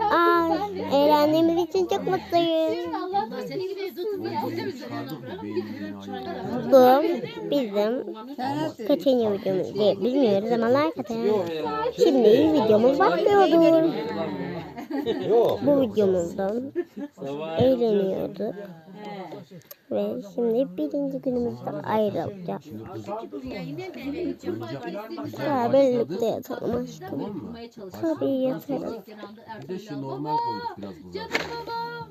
Aa, eğlendiğimiz için çok oturmuyor. Bu bizim kaçıncı videomuz diye bilmiyoruz ama like atın. Şimdi videomuz başlıyordu. Bu videomuzdan eğleniyorduk. Ve şimdi birinci günümüzden ayrılacağız. Ya birlikte yatalım aşkım. Tabii yatarız. Bir de şu normal koyduk biraz burada. Canım babam.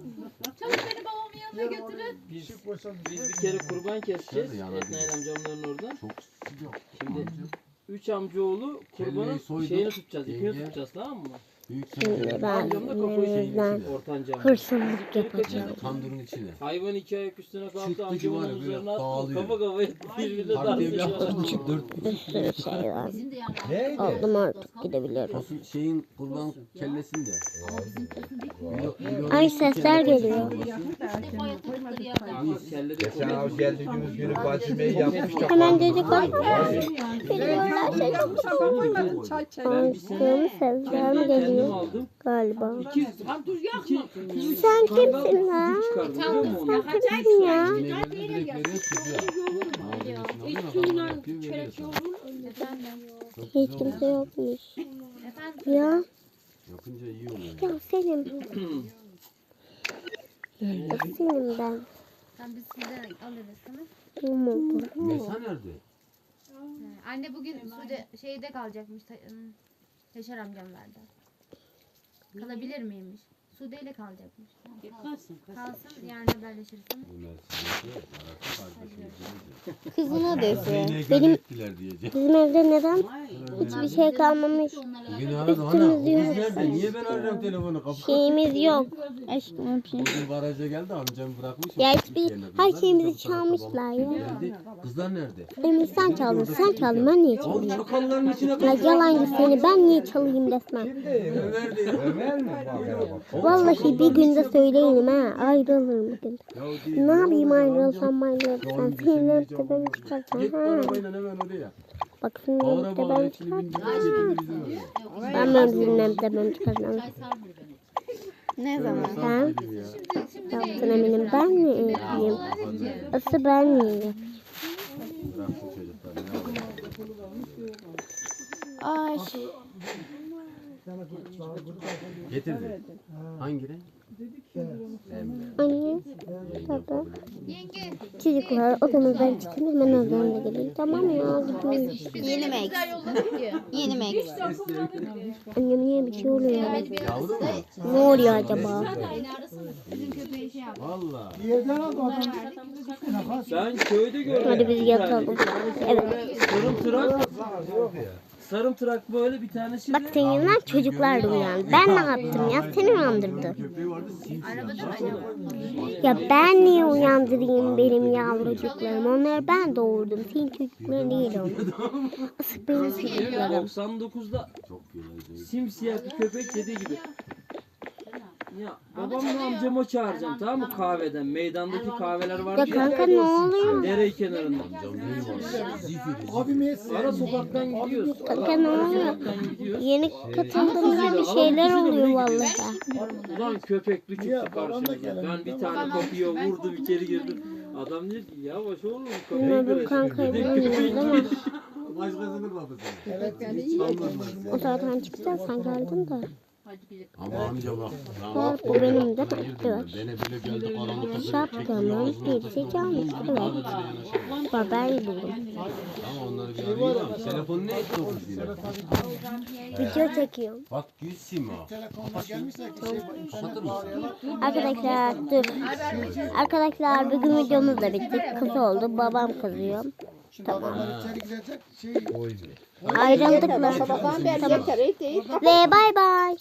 Çabuk beni babamın yanına götürün. Biz, biz bir kere kurban keseceğiz. Etnail amcamların orada. Çok sıcak. Şimdi üç amcaoğlu kurbanın şeyini tutacağız. ipini tutacağız tamam mı? Şimdi ben şey elimizden hırsızlık yapacağım. Tandırın içine. Hayvan iki ayak üstüne kalktı. Çıktı omuzlarına böyle dağılıyor. Kafa kafaya birbirine yaptık. Dört Bir sürü şey var. Yani. Oldum artık gidebilirim. Olsun şeyin kurban kellesini de. Ay sesler geliyor. Geçen av geldiğimiz günü Fatih'e yapmıştık. Hemen dedik bak. Biliyorlar seni. Aşkım sesler kendim geliyor aldım. galiba. İki, iki, Sen kimsin lan? çıkardım biliyor musun onu? Kimsin ya? Meyveleri Hiç kimse yokmuş. Efendim Ya, Yapınca iyi oluyor. ya Selim. Ya Selim ben. sen biz size alırız tamam. Oldu? Mesa nerede? He, Anne bugün Sude şeyde kalacakmış. Ta, ım, Yaşar amcamlarda. Kalabilir miymiş? Sude ile kalacakmış. Kalsın. Yarın kardeşimiz. Kızına dese. Beni Benim ettiler diyecek. bizim evde neden hiçbir şey kalmamış? Bugün aradı kız nerede? Niye ben arıyorum telefonu? Kapı Şeyimiz yok. Aşkım bir şey. Bugün garaja geldi amcam bırakmış. Ya hiçbir her kızlar. şeyimizi çalmışlar ya. Geldi. Kızlar nerede? Emir sen çaldın, sen çaldın, ben niye Oğlum çalayım? çakalların içine Ya yalancı seni, ben niye çalayım resmen? Nerede ya? Ömer mi? Bak, bak. Vallahi bir günde söyleyelim ha, ayrılırım o değil. Ne yapayım ayrılsam ayrılsam, sinirlenip de beni çıkarsan ha. arabayla hemen oraya. Bak de bağıra beni çıkarsan. Ben benim sinirlenip de beni çıkarsan. Sarmıyor beni. Ha? Yaptın eminim ben mi yiyeyim? Asıl ben mi yiyeyim? Bırak şu çocukları. ne Ay. yapalım. Getirdi. Hangi renk? Anne, baba, Yenge. çocuklar odamızdan çıkın hemen odanıza gelin. Tamam ya gitmeyin. Yeni ki. Yeni Max. Annem niye bir şey oluyor? Yavru mu? Ne oluyor acaba? Valla. Ben köyde gördüm. Hadi biz yatalım. Evet. Sarımtırak. Sarımtırak böyle bir tanesi Bak de senin yüzünden çocuklar da uyandı. Ben ne yaptım ya? Seni uyandırdı. Ya ben niye uyandırayım benim yavrucuklarım? Onları ben doğurdum. Senin çocukların değil onlar. Asıl benim çocuklarım. 99'da Çok güzel. simsiyah bir köpek dediği gibi. Ya babamla amcamı çağıracağım tamam mı kahveden? Meydandaki kahveler var ya. kanka ne oluyor? Dere kenarında. Var? Zifiri. Ara sokaktan gidiyoruz. Kanka ne oluyor? Yeni katıldığımda bir şeyler oluyor vallahi. Ulan köpek bir çıktı karşımıza. Ben bir tane kapıya vurdum içeri girdim. Adam dedi ki yavaş oğlum kapıyı Bunlar bilmiyoruz ama Başkasının kapısı. Evet yani. o zaten çıkacağız sen geldin de. Ama amca bak. Bak bu benim de mi? Evet. Beni bile geldi karanlık kapıya. Şapkamı birisi çalmış. Evet. Babayı buldum. Ama onları bir arayayım. Telefonu ne etti o kız yine? Video çekiyorum. Bak yüz sima. Kapatır mısın? Arkadaşlar dur. Arkadaşlar bugün videomuz da bitti. Kız oldu. Babam kızıyor. Tamam. Ayrıldık mı? Ve bay bay.